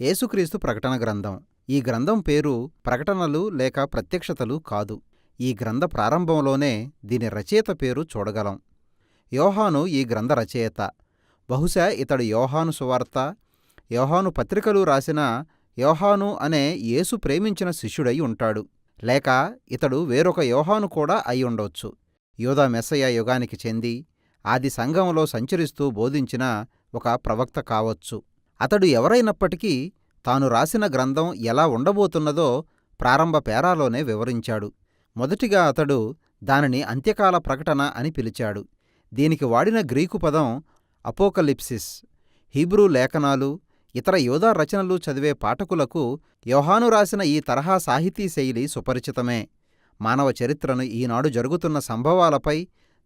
యేసుక్రీస్తు ప్రకటన గ్రంథం. ఈ గ్రంథం పేరు ప్రకటనలు లేక ప్రత్యక్షతలు కాదు. ఈ గ్రంథ ప్రారంభంలోనే దీని రచయిత పేరు చూడగలం. యోహాను ఈ గ్రంథ రచయిత. బహుశా ఇతడు యోహాను సువార్త యోహాను పత్రికలు రాసిన యోహాను అనే యేసు ప్రేమించిన శిష్యుడై ఉంటాడు. లేక ఇతడు వేరొక యోహాను కూడా అయి ఉండొచ్చు. యోధా మెస్సయ యుగానికి చెంది ఆది సంఘంలో సంచరిస్తూ బోధించిన ఒక ప్రవక్త కావచ్చు. అతడు ఎవరైనప్పటికీ తాను రాసిన గ్రంథం ఎలా ఉండబోతున్నదో ప్రారంభ పేరాలోనే వివరించాడు. మొదటిగా అతడు దానిని అంత్యకాల ప్రకటన అని పిలిచాడు. దీనికి వాడిన గ్రీకు పదం అపోకలిప్సిస్. హీబ్రూ లేఖనాలు ఇతర యోధా రచనలు చదివే పాఠకులకు యోహాను రాసిన ఈ తరహా సాహితీ శైలి సుపరిచితమే. మానవ చరిత్రను ఈనాడు జరుగుతున్న సంభవాలపై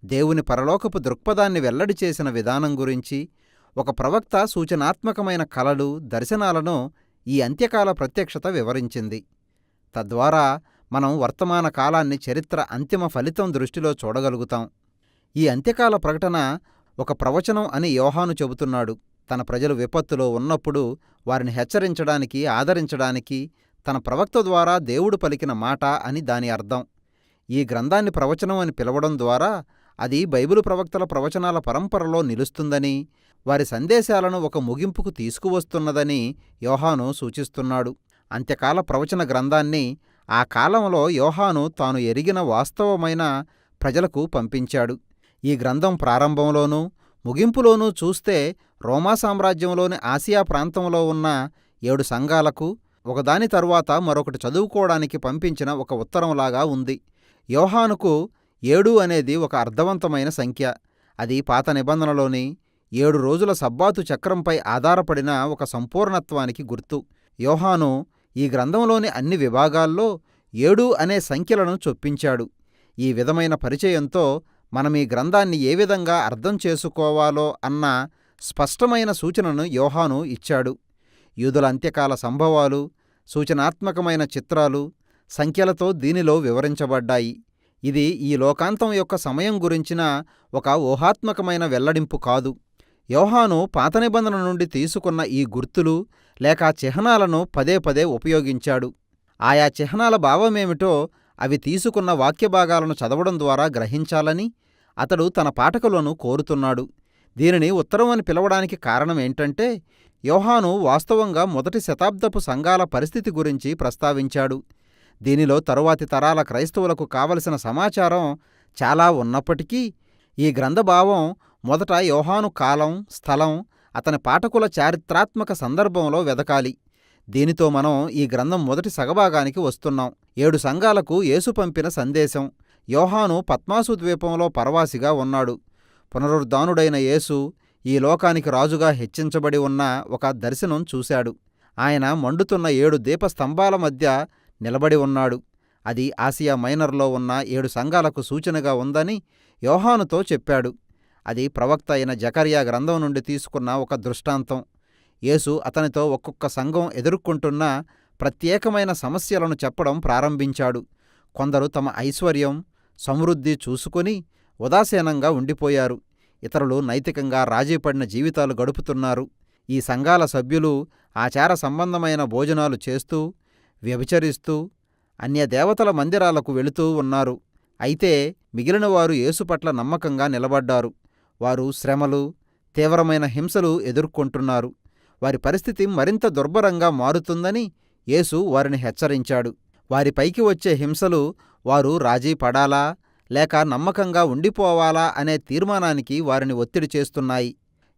దేవుని పరలోకపు దృక్పథాన్ని వెల్లడి చేసిన విధానం గురించి ఒక ప్రవక్త సూచనాత్మకమైన కలలు దర్శనాలను ఈ అంత్యకాల ప్రత్యక్షత వివరించింది. తద్వారా మనం వర్తమాన కాలాన్ని చరిత్ర అంతిమ ఫలితం దృష్టిలో చూడగలుగుతాం. ఈ అంత్యకాల ప్రకటన ఒక ప్రవచనం అని యోహాను చెబుతున్నాడు. తన ప్రజలు విపత్తులో ఉన్నప్పుడు వారిని హెచ్చరించడానికి ఆదరించడానికి తన ప్రవక్త ద్వారా దేవుడు పలికిన మాట అని దాని అర్థం. ఈ గ్రంథాన్ని ప్రవచనం అని పిలవడం ద్వారా అది బైబిలు ప్రవక్తల ప్రవచనాల పరంపరలో నిలుస్తుందని వారి సందేశాలను ఒక ముగింపుకు తీసుకువస్తున్నదని యోహాను సూచిస్తున్నాడు. అంత్యకాల ప్రవచన గ్రంథాన్ని ఆ కాలంలో యోహాను తాను ఎరిగిన వాస్తవమైన ప్రజలకు పంపించాడు. ఈ గ్రంథం ప్రారంభంలోనూ ముగింపులోనూ చూస్తే రోమా సామ్రాజ్యంలోని ఆసియా ప్రాంతంలో ఉన్న ఏడు సంఘాలకు ఒకదాని తరువాత మరొకటి చదువుకోవడానికి పంపించిన ఒక ఉత్తరంలాగా ఉంది. యోహానుకు ఏడు అనేది ఒక అర్థవంతమైన సంఖ్య. అది పాత నిబంధనలోని ఏడు రోజుల సబ్బాతు చక్రంపై ఆధారపడిన ఒక సంపూర్ణత్వానికి గుర్తు. యోహాను ఈ గ్రంథంలోని అన్ని విభాగాల్లో ఏడు అనే సంఖ్యలను చొప్పించాడు. ఈ విధమైన పరిచయంతో మనం ఈ గ్రంథాన్ని ఏ విధంగా అర్థం చేసుకోవాలో అన్న స్పష్టమైన సూచనను యోహాను ఇచ్చాడు. యూదుల అంత్యకాల సంభవాలు సూచనాత్మకమైన చిత్రాలు సంఖ్యలతో దీనిలో వివరించబడ్డాయి. ఇది ఈ లోకాంతం యొక్క సమయం గురించిన ఒక ఊహాత్మకమైన వెల్లడింపు కాదు. యోహాను పాత నిబంధన నుండి తీసుకున్న ఈ గుర్తులు లేక చిహ్నాలను పదే పదే ఉపయోగించాడు. ఆయా చిహ్నాల భావమేమిటో అవి తీసుకున్న వాక్యభాగాలను చదవడం ద్వారా గ్రహించాలని అతడు తన పాఠకులను కోరుతున్నాడు. దీనిని ఉత్తరం అని పిలవడానికి కారణం ఏంటంటే యోహాను వాస్తవంగా మొదటి శతాబ్దపు సంఘాల పరిస్థితి గురించి ప్రస్తావించాడు. దీనిలో తరువాతి తరాల క్రైస్తవులకు కావలసిన సమాచారం చాలా ఉన్నప్పటికీ ఈ గ్రంథభావం మొదట యోహాను కాలం స్థలం అతని పాఠకుల చారిత్రాత్మక సందర్భంలో వెదకాలి. దీనితో మనం ఈ గ్రంథం మొదటి సగభాగానికి వస్తున్నాం. ఏడు సంఘాలకు యేసు పంపిన సందేశం. యోహాను పద్మాసు ద్వీపంలో పరవాసిగా ఉన్నాడు. పునరుద్ధానుడైన యేసు ఈ లోకానికి రాజుగా హెచ్చించబడి ఉన్న ఒక దర్శనం చూశాడు. ఆయన మండుతున్న ఏడు దీపస్తంభాల మధ్య నిలబడి ఉన్నాడు. అది ఆసియా మైనర్లో ఉన్న ఏడు సంఘాలకు సూచనగా ఉందని యోహానుతో చెప్పాడు. అది ప్రవక్త అయిన జకర్యా గ్రంథం నుండి తీసుకున్న ఒక దృష్టాంతం. యేసు అతనితో ఒక్కొక్క సంఘం ఎదుర్కొంటున్న ప్రత్యేకమైన సమస్యలను చెప్పడం ప్రారంభించాడు. కొందరు తమ ఐశ్వర్యం సమృద్ధి చూసుకొని ఉదాసీనంగా ఉండిపోయారు. ఇతరులు నైతికంగా రాజీపడిన జీవితాలు గడుపుతున్నారు. ఈ సంఘాల సభ్యులు ఆచార సంబంధమైన భోజనాలు చేస్తూ వ్యభిచరిస్తూ అన్య దేవతల మందిరాలకు వెళుతూ ఉన్నారు. అయితే మిగిలిన వారు యేసు పట్ల నమ్మకంగా నిలబడ్డారు. వారు శ్రమలు తీవ్రమైన హింసలు ఎదుర్కొంటున్నారు. వారి పరిస్థితి మరింత దుర్భరంగా మారుతుందని యేసు వారిని హెచ్చరించాడు. వారిపైకి వచ్చే హింసలు వారు రాజీ పడాలా లేక నమ్మకంగా ఉండిపోవాలా అనే తీర్మానానికి వారిని ఒత్తిడి చేస్తున్నాయి.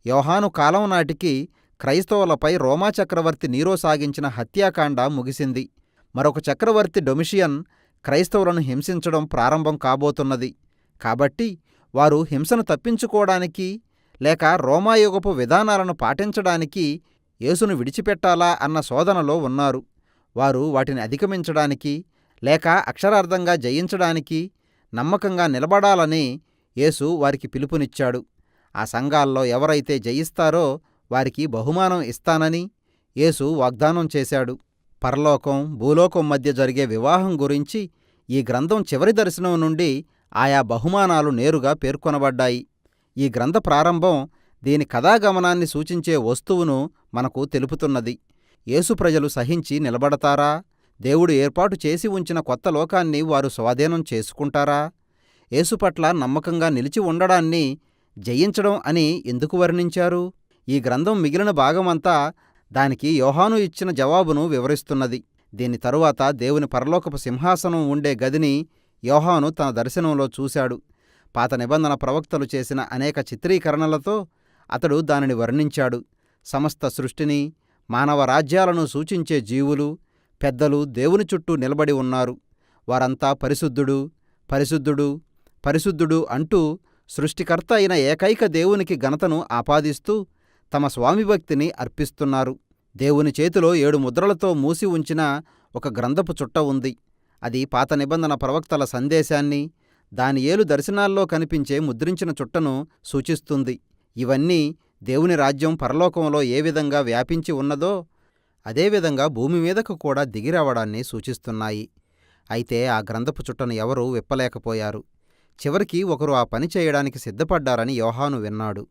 యోహాను కాలం నాటికి క్రైస్తవులపై రోమా చక్రవర్తి నీరో సాగించిన హత్యాకాండ ముగిసింది. మరొక చక్రవర్తి డొమిషియన్ క్రైస్తవులను హింసించడం ప్రారంభం కాబోతున్నది. కాబట్టి వారు హింసను తప్పించుకోవడానికి లేక రోమాయుగపు విధానాలను పాటించడానికి యేసును విడిచిపెట్టాలా అన్న శోధనలో ఉన్నారు. వారు వాటిని అధిగమించడానికి లేక అక్షరార్థంగా జయించడానికి నమ్మకంగా నిలబడాలని యేసు వారికి పిలుపునిచ్చాడు. ఆ సంఘాల్లో ఎవరైతే జయిస్తారో వారికి బహుమానం ఇస్తానని యేసు వాగ్దానం చేశాడు. పరలోకం భూలోకం మధ్య జరిగే వివాహం గురించి ఈ గ్రంథం చివరి దర్శనం నుండి ఆయా బహుమానాలు నేరుగా పేర్కొనబడ్డాయి. ఈ గ్రంథ ప్రారంభం దీని కథాగమనాన్ని సూచించే వస్తువును మనకు తెలుపుతున్నది. యేసు ప్రజలు సహించి నిలబడతారా? దేవుడు ఏర్పాటు చేసి ఉంచిన కొత్త లోకాన్ని వారు స్వాధీనం చేసుకుంటారా? యేసు పట్ల నమ్మకంగా నిలిచి ఉండడాన్ని జయించడం అని ఎందుకు వర్ణించారు? ఈ గ్రంథం మిగిలిన భాగమంతా దానికి యోహాను ఇచ్చిన జవాబును వివరిస్తున్నది. దీని తరువాత దేవుని పరలోకపు సింహాసనం ఉండే గదిని యోహాను తన దర్శనంలో చూశాడు. పాత నిబంధన ప్రవక్తలు చేసిన అనేక చిత్రీకరణలతో అతడు దానిని వర్ణించాడు. సమస్త సృష్టిని మానవ రాజ్యాలను సూచించే జీవులు పెద్దలు దేవుని చుట్టూ నిలబడి ఉన్నారు. వారంతా పరిశుద్ధుడు పరిశుద్ధుడు పరిశుద్ధుడు అంటూ సృష్టికర్త అయిన ఏకైక దేవునికి ఘనతను ఆపాదిస్తూ తమ స్వామిభక్తిని అర్పిస్తున్నారు. దేవుని చేతిలో ఏడు ముద్రలతో మూసి ఉంచిన ఒక గ్రంథపు చుట్ట ఉంది. అది పాత నిబంధన ప్రవక్తల సందేశాన్ని దాని ఏలు దర్శనాల్లో కనిపించే ముద్రించిన చుట్టను సూచిస్తుంది. ఇవన్నీ దేవుని రాజ్యం పరలోకంలో ఏ విధంగా వ్యాపించి ఉన్నదో అదేవిధంగా భూమి మీదకు కూడా దిగిరావడాన్ని సూచిస్తున్నాయి. అయితే ఆ గ్రంథపు చుట్టను ఎవరూ విప్పలేకపోయారు. చివరికి ఒకరు ఆ పని చేయడానికి సిద్ధపడ్డారని యోహాను విన్నాడు.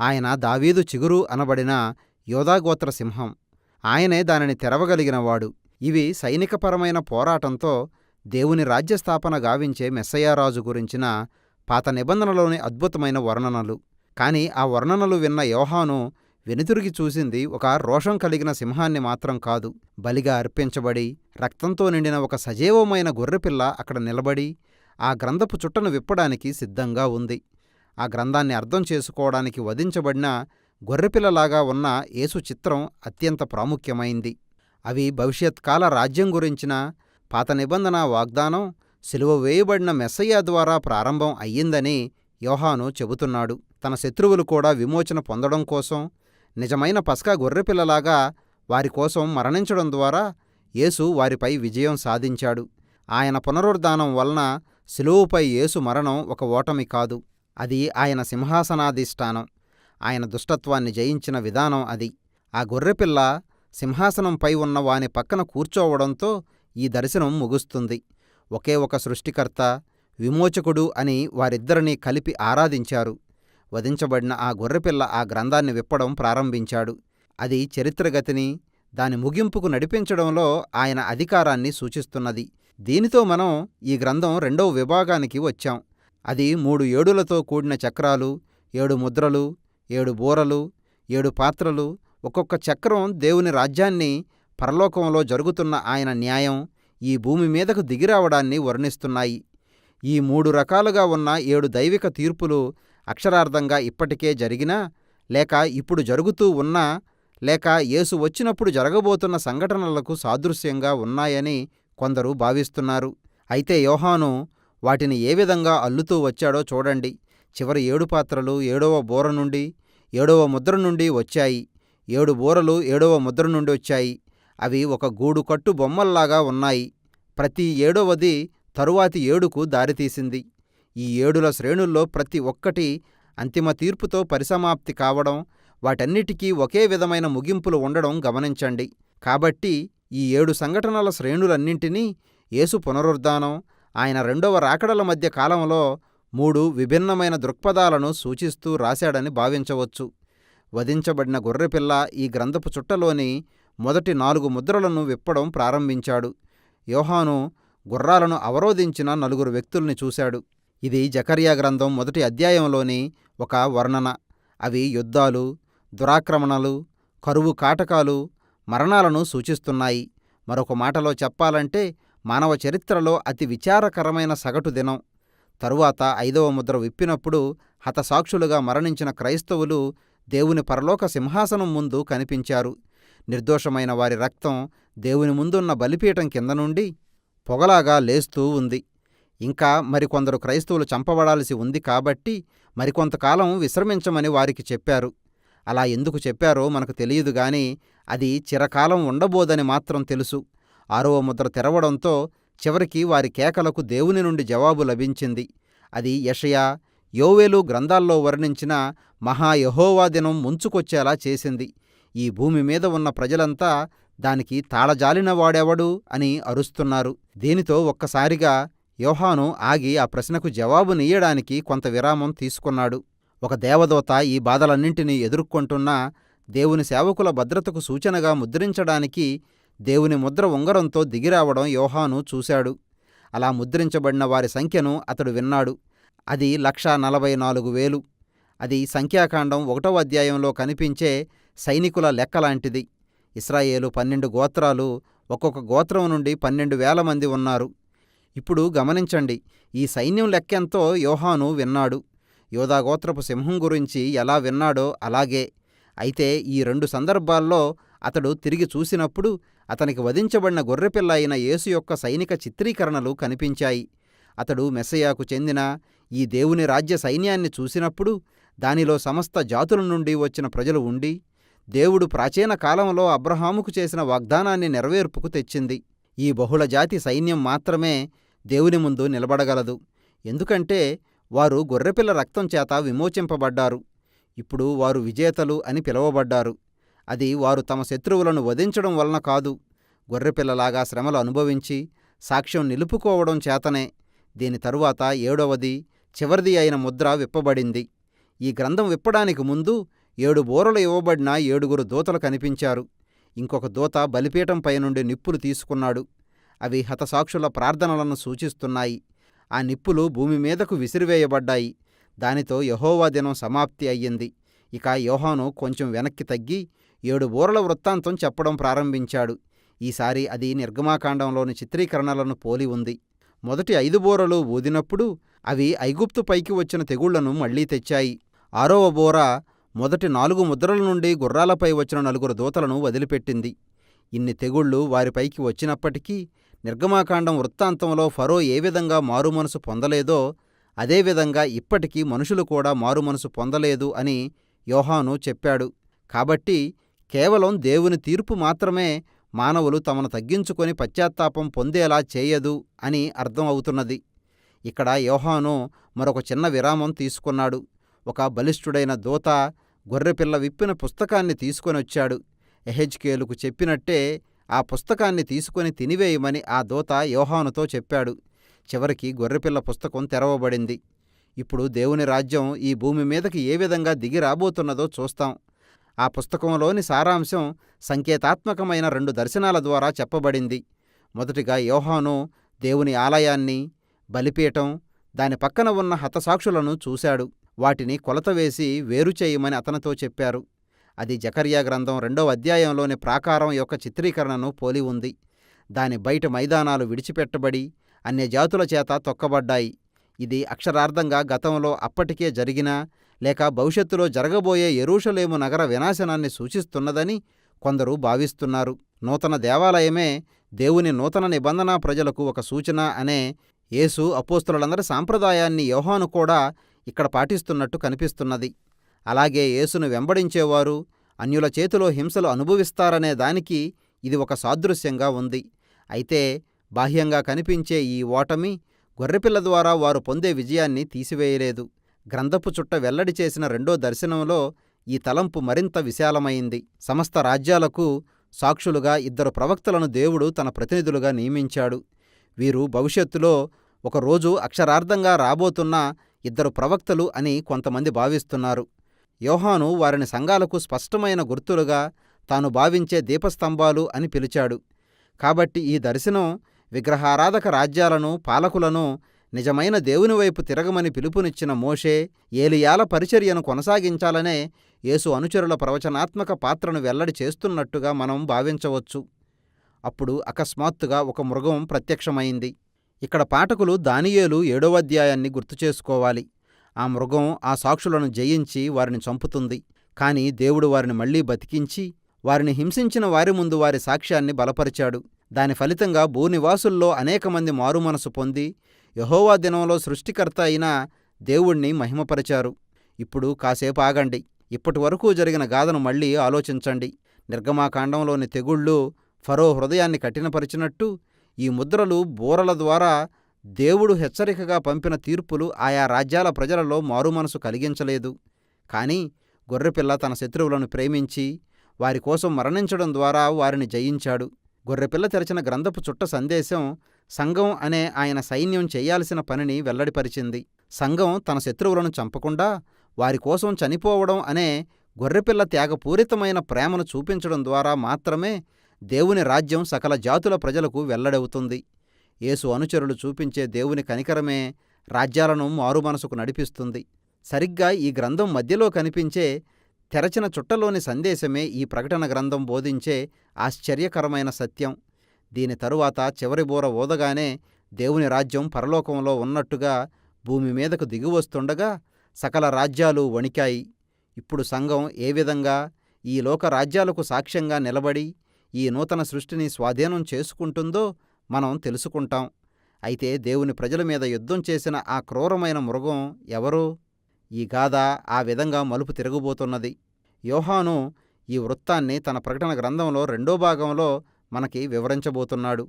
ఆయన దావీదు చిగురు అనబడిన యోధాగోత్ర సింహం. ఆయనే దానిని తెరవగలిగినవాడు. ఇవి సైనికపరమైన పోరాటంతో దేవుని రాజ్యస్థాపన గావించే మెస్సయారాజు గురించిన పాత నిబంధనలోని అద్భుతమైన వర్ణనలు. కాని ఆ వర్ణనలు విన్న యోహాను వెనుతిరిగి చూసింది ఒక రోషం కలిగిన సింహాన్ని మాత్రం కాదు. బలిగా అర్పించబడి రక్తంతో నిండిన ఒక సజీవమైన గొర్రెపిల్ల అక్కడ నిలబడి ఆ గ్రంథపు చుట్టను విప్పడానికి సిద్ధంగా ఉంది. ఆ గ్రంథాన్ని అర్థం చేసుకోవడానికి వధించబడిన గొర్రెపిల్లలాగా ఉన్న యేసు చిత్రం అత్యంత ప్రాముఖ్యమైంది. అవి భవిష్యత్కాల రాజ్యం గురించిన పాత నిబంధన వాగ్దానం సిలువ వేయబడిన మెస్సయ్య ద్వారా ప్రారంభం అయ్యిందని యోహాను చెబుతున్నాడు. తన శత్రువులు కూడా విమోచన పొందడం కోసం నిజమైన పస్కా గొర్రెపిల్లలాగా వారి కోసం మరణించడం ద్వారా యేసు వారిపై విజయం సాధించాడు. ఆయన పునరుద్ధానం వలన శిలువుపై యేసు మరణం ఒక ఓటమి కాదు. అది ఆయన సింహాసనాధిష్టానం. ఆయన దుష్టత్వాన్ని జయించిన విధానం అది. ఆ గొర్రెపిల్ల సింహాసనంపై ఉన్న వాని పక్కన కూర్చోవడంతో ఈ దర్శనం ముగుస్తుంది. ఒకే ఒక సృష్టికర్త విమోచకుడు అని వారిద్దరినీ కలిపి ఆరాధించారు. వధించబడిన ఆ గొర్రెపిల్ల ఆ గ్రంథాన్ని విప్పడం ప్రారంభించాడు. అది చరిత్రగతిని దాని ముగింపుకు నడిపించడంలో ఆయన అధికారాన్ని సూచిస్తున్నది. దీనితో మనం ఈ గ్రంథం రెండవ విభాగానికి వచ్చాం. అది మూడు ఏడులతో కూడిన చక్రాలు ఏడు ముద్రలు ఏడు బూరలు ఏడు పాత్రలు ఒక్కొక్క చక్రం దేవుని రాజ్యాన్ని పరలోకంలో జరుగుతున్న ఆయన న్యాయం ఈ భూమి మీదకు దిగిరావడాన్ని వర్ణిస్తున్నాయి. ఈ మూడు రకాలుగా ఉన్న ఏడు దైవిక తీర్పులు అక్షరార్థంగా ఇప్పటికే జరిగినా లేక ఇప్పుడు జరుగుతూ ఉన్నా లేక యేసు వచ్చినప్పుడు జరగబోతున్న సంఘటనలకు సాదృశ్యంగా ఉన్నాయని కొందరు భావిస్తున్నారు. అయితే యోహాను వాటిని ఏ విధంగా అల్లుతూ వచ్చాడో చూడండి. చివరి ఏడు పాత్రలు ఏడవ బోర నుండి ఏడవ ముద్ర నుండి వచ్చాయి. ఏడు బూరలు ఏడవ ముద్ర నుండి వచ్చాయి. అవి ఒక గూడు కట్టు బొమ్మల్లాగా ఉన్నాయి. ప్రతి ఏడవది తరువాతి ఏడుకు దారితీసింది ఈ ఏడుల శ్రేణుల్లో ప్రతి ఒక్కటి అంతిమ తీర్పుతో పరిసమాప్తి కావడం వాటన్నిటికీ ఒకే విధమైన ముగింపులు ఉండడం గమనించండి. కాబట్టి ఈ ఏడు సంఘటనల శ్రేణులన్నింటినీ యేసు పునరుద్ధానం ఆయన రెండవ రాకడల మధ్య కాలంలో మూడు విభిన్నమైన దృక్పథాలను సూచిస్తూ రాశాడని భావించవచ్చు. వధించబడిన గొర్రెపిల్ల ఈ గ్రంథపు చుట్టలోని మొదటి నాలుగు ముద్రలను విప్పడం ప్రారంభించాడు. యోహాను గుర్రాలను అవరోధించిన నలుగురు వ్యక్తుల్ని చూశాడు. ఇది జకర్యా గ్రంథం మొదటి అధ్యాయంలోని ఒక వర్ణన. అవి యుద్ధాలు దురాక్రమణలు కరువు కాటకాలు మరణాలను సూచిస్తున్నాయి. మరొక మాటలో చెప్పాలంటే మానవ చరిత్రలో అతి విచారకరమైన సగటు దినం. తరువాత ఐదవ ముద్ర విప్పినప్పుడు హతసాక్షులుగా మరణించిన క్రైస్తవులు దేవుని పరలోక సింహాసనం ముందు కనిపించారు. నిర్దోషమైన వారి రక్తం దేవుని ముందున్న బలిపీఠం కింద నుండి పొగలాగా లేస్తూ ఉంది. ఇంకా మరికొందరు క్రైస్తవులు చంపబడాల్సి ఉంది కాబట్టి మరికొంతకాలం విశ్రమించమని వారికి చెప్పారు. అలా ఎందుకు చెప్పారో మనకు తెలియదు గాని అది చిరకాలం ఉండబోదని మాత్రం తెలుసు. ఆరవ ముద్ర తెరవడంతో చివరికి వారి కేకలకు దేవుని నుండి జవాబు లభించింది. అది యషయా యోవేలు గ్రంథాల్లో వర్ణించిన మహాయహోవా దినం ముంచుకొచ్చేలా చేసింది. ఈ భూమి మీద ఉన్న ప్రజలంతా దానికి తాళజాలిన వాడెవడు అని అరుస్తున్నారు. దీనితో ఒక్కసారిగా యోహాను ఆగి ఆ ప్రశ్నకు జవాబునియ్యడానికి కొంత విరామం తీసుకున్నాడు. ఒక దేవదూత ఈ బాధలన్నింటినీ ఎదుర్కొంటున్నా దేవుని సేవకుల భద్రతకు సూచనగా ముద్రించడానికి దేవుని ముద్ర ఉంగరంతో దిగిరావడం యోహాను చూశాడు. అలా ముద్రించబడిన వారి సంఖ్యను అతడు విన్నాడు. అది లక్షా నలభై నాలుగు వేలు. అది సంఖ్యాకాండం ఒకటవ అధ్యాయంలో కనిపించే సైనికుల లెక్కలాంటిది. ఇస్రాయేలు పన్నెండు గోత్రాలు ఒక్కొక్క గోత్రం నుండి పన్నెండు వేల మంది ఉన్నారు. ఇప్పుడు గమనించండి ఈ సైన్యం లెక్కెంతో యోహాను విన్నాడు. యోధాగోత్రపు సింహం గురించి ఎలా విన్నాడో అలాగే. అయితే ఈ రెండు సందర్భాల్లో అతడు తిరిగి చూసినప్పుడు అతనికి వధించబడిన గొర్రెపిల్ల అయిన యేసు యొక్క సైనిక చిత్రీకరణలు కనిపించాయి. అతడు మెస్సయాకు చెందిన ఈ దేవుని రాజ్య సైన్యాన్ని చూసినప్పుడు దానిలో సమస్త జాతుల నుండి వచ్చిన ప్రజలు ఉండి దేవుడు ప్రాచీన కాలంలో అబ్రహాముకు చేసిన వాగ్దానాన్ని నెరవేర్పుకు తెచ్చింది. ఈ బహుళజాతి సైన్యం మాత్రమే దేవుని ముందు నిలబడగలదు. ఎందుకంటే వారు గొర్రెపిల్ల రక్తం చేత విమోచింపబడ్డారు. ఇప్పుడు వారు విజేతలు అని పిలువబడ్డారు. అది వారు తమ శత్రువులను వధించడం వలన కాదు. గొర్రెపిల్లలాగా శ్రమలు అనుభవించి సాక్ష్యం నిలుపుకోవడం చేతనే. దీని తరువాత ఏడవది చివరిది అయిన ముద్ర విప్పబడింది. ఈ గ్రంథం విప్పడానికి ముందు ఏడు బోరలు ఇవ్వబడిన ఏడుగురు దూతలు కనిపించారు. ఇంకొక దూత బలిపీఠంపై నుండి నిప్పులు తీసుకున్నాడు. అవి హతసాక్షుల ప్రార్థనలను సూచిస్తున్నాయి. ఆ నిప్పులు భూమి మీదకు విసిరివేయబడ్డాయి. దానితో యహోవా దినం సమాప్తి అయ్యింది. ఇక యోహాను కొంచెం వెనక్కి తగ్గి ఏడు బోరల వృత్తాంతం చెప్పడం ప్రారంభించాడు. ఈసారి అది నిర్గమాకాండంలోని చిత్రీకరణలను పోలి ఉంది. మొదటి ఐదు బోరలు ఊదినప్పుడు అవి ఐగుప్తు పైకి వచ్చిన తెగుళ్ళను మళ్ళీ తెచ్చాయి. ఆరవ బోర మొదటి నాలుగు ముద్రల నుండి గుర్రాలపై వచ్చిన నలుగురు దూతలను వదిలిపెట్టింది. ఇన్ని తెగుళ్ళు వారిపైకి వచ్చినప్పటికీ నిర్గమాకాండం వృత్తాంతంలో ఫరో ఏ విధంగా మారుమనసు పొందలేదో అదేవిధంగా ఇప్పటికీ మనుషులు కూడా మారుమనసు పొందలేదు అని యోహాను చెప్పాడు. కాబట్టి కేవలం దేవుని తీర్పు మాత్రమే మానవులు తమను తగ్గించుకొని పశ్చాత్తాపం పొందేలా చేయదు అని అర్థం అవుతున్నది. ఇక్కడ యోహాను మరొక చిన్న విరామం తీసుకున్నాడు. ఒక బలిష్ఠుడైన దూత గొర్రెపిల్ల విప్పిన పుస్తకాన్ని తీసుకొనొచ్చాడు ఎహెజ్కేలుకు చెప్పినట్టే ఆ పుస్తకాన్ని తీసుకొని తినివేయమని ఆ దూత యోహానుతో చెప్పాడు. చివరికి గొర్రెపిల్ల పుస్తకం తెరవబడింది. ఇప్పుడు దేవుని రాజ్యం ఈ భూమి మీదకి ఏ విధంగా దిగి రాబోతున్నదో చూస్తాం. ఆ పుస్తకంలోని సారాంశం సంకేతాత్మకమైన రెండు దర్శనాల ద్వారా చెప్పబడింది. మొదటిగా యోహాను దేవుని ఆలయాన్ని బలిపీఠం దాని పక్కన ఉన్న హతసాక్షులను చూశాడు. వాటిని కొలత వేసి వేరు చేయమని అతనితో చెప్పారు. అది జకర్యా గ్రంథం రెండవ అధ్యాయంలోని ప్రాకారం యొక్క చిత్రీకరణను పోలి ఉంది. దాని బయట మైదానాలు విడిచిపెట్టబడి అన్యజాతుల చేత తొక్కబడ్డాయి. ఇది అక్షరార్థంగా గతంలో అప్పటికే జరిగిన లేక భవిష్యత్తులో జరగబోయే ఎరూషలేము నగర వినాశనాన్ని సూచిస్తున్నదని కొందరు భావిస్తున్నారు. నూతన దేవాలయమే దేవుని నూతన నిబంధన ప్రజలకు ఒక సూచన అనే యేసు అపోస్తులందరి సాంప్రదాయాన్ని యోహాను కూడా ఇక్కడ పాటిస్తున్నట్టు కనిపిస్తున్నది. అలాగే యేసును వెంబడించేవారు అన్యుల చేతిలో హింసలు అనుభవిస్తారనే దానికి ఇది ఒక సాదృశ్యంగా ఉంది. అయితే బాహ్యంగా కనిపించే ఈ ఓటమి గొర్రెపిల్ల ద్వారా వారు పొందే విజయాన్ని తీసివేయలేదు. గ్రంథపు చుట్ట వెల్లడి చేసిన రెండో దర్శనంలో ఈ తలంపు మరింత విశాలమైంది. సమస్త రాజ్యాలకు సాక్షులుగా ఇద్దరు ప్రవక్తలను దేవుడు తన ప్రతినిధులుగా నియమించాడు. వీరు భవిష్యత్తులో ఒకరోజు అక్షరార్థంగా రాబోతున్న ఇద్దరు ప్రవక్తలు అని కొంతమంది భావిస్తున్నారు. యోహాను వారిని సంఘాలకు స్పష్టమైన గుర్తులుగా తాను భావించే దీపస్తంభాలు అని పిలిచాడు. కాబట్టి ఈ దర్శనం విగ్రహారాధక రాజ్యాలను పాలకులను నిజమైన దేవుని వైపు తిరగమని పిలుపునిచ్చిన మోషే ఏలియాల పరిచర్యను కొనసాగించాలనే యేసు అనుచరుల ప్రవచనాత్మక పాత్రను వెల్లడి చేస్తున్నట్టుగా మనం భావించవచ్చు. అప్పుడు అకస్మాత్తుగా ఒక మృగం ప్రత్యక్షమైంది. ఇక్కడ పాఠకులు దానియేలు ఏడవ అధ్యాయాన్ని గుర్తుచేసుకోవాలి ఆ మృగం ఆ సాక్షులను జయించి వారిని చంపుతుంది. కాని దేవుడు వారిని మళ్ళీ బతికించి వారిని హింసించిన వారి ముందు వారి సాక్ష్యాన్ని బలపరిచాడు. దాని ఫలితంగా భూనివాసుల్లో అనేకమంది మారుమనసు పొంది యహోవా దినంలో సృష్టికర్త అయిన దేవుణ్ణి మహిమపరిచారు. ఇప్పుడు కాసేపు ఆగండి. ఇప్పటి వరకు జరిగిన గాథను మళ్ళీ ఆలోచించండి. నిర్గమాకాండంలోని తెగుళ్ళు ఫరో హృదయాన్ని కఠినపరిచినట్టు ఈ ముద్రలు బూరల ద్వారా దేవుడు హెచ్చరికగా పంపిన తీర్పులు ఆయా రాజ్యాల ప్రజలలో మారుమనసు కలిగించలేదు. కాని గొర్రెపిల్ల తన శత్రువులను ప్రేమించి వారి కోసం మరణించడం ద్వారా వారిని జయించాడు. గొర్రెపిల్ల తెరచిన గ్రంథపు చుట్ట సందేశం సంఘం అనే ఆయన సైన్యం చేయాల్సిన పనిని వెల్లడిపరిచింది. సంఘం తన శత్రువులను చంపకుండా వారి కోసం చనిపోవడం అనే గొర్రెపిల్ల త్యాగపూరితమైన ప్రేమను చూపించడం ద్వారా మాత్రమే దేవుని రాజ్యం సకల జాతుల ప్రజలకు వెల్లడవుతుంది. యేసు అనుచరులు చూపించే దేవుని కనికరమే రాజ్యాలను మారుమనసుకు నడిపిస్తుంది. సరిగ్గా ఈ గ్రంథం మధ్యలో కనిపించే తెరచిన చుట్టలోని సందేశమే ఈ ప్రకటన గ్రంథం బోధించే ఆశ్చర్యకరమైన సత్యం. దీని తరువాత చివరి బూర ఓదగానే దేవుని రాజ్యం పరలోకంలో ఉన్నట్టుగా భూమి మీదకు దిగివస్తుండగా సకల రాజ్యాలు వణికాయి. ఇప్పుడు సంఘం ఏ విధంగా ఈ లోక రాజ్యాలకు సాక్ష్యంగా నిలబడి ఈ నూతన సృష్టిని స్వాధీనం చేసుకుంటుందో మనం తెలుసుకుంటాం. అయితే దేవుని ప్రజల మీద యుద్ధం చేసిన ఆ క్రూరమైన మృగం ఎవరు? ఈ గాథ ఆ విధంగా మలుపు తిరగబోతున్నది. యోహాను ఈ వృత్తాన్ని తన ప్రకటన గ్రంథంలో రెండో భాగంలో మనకి వివరించబోతున్నాడు.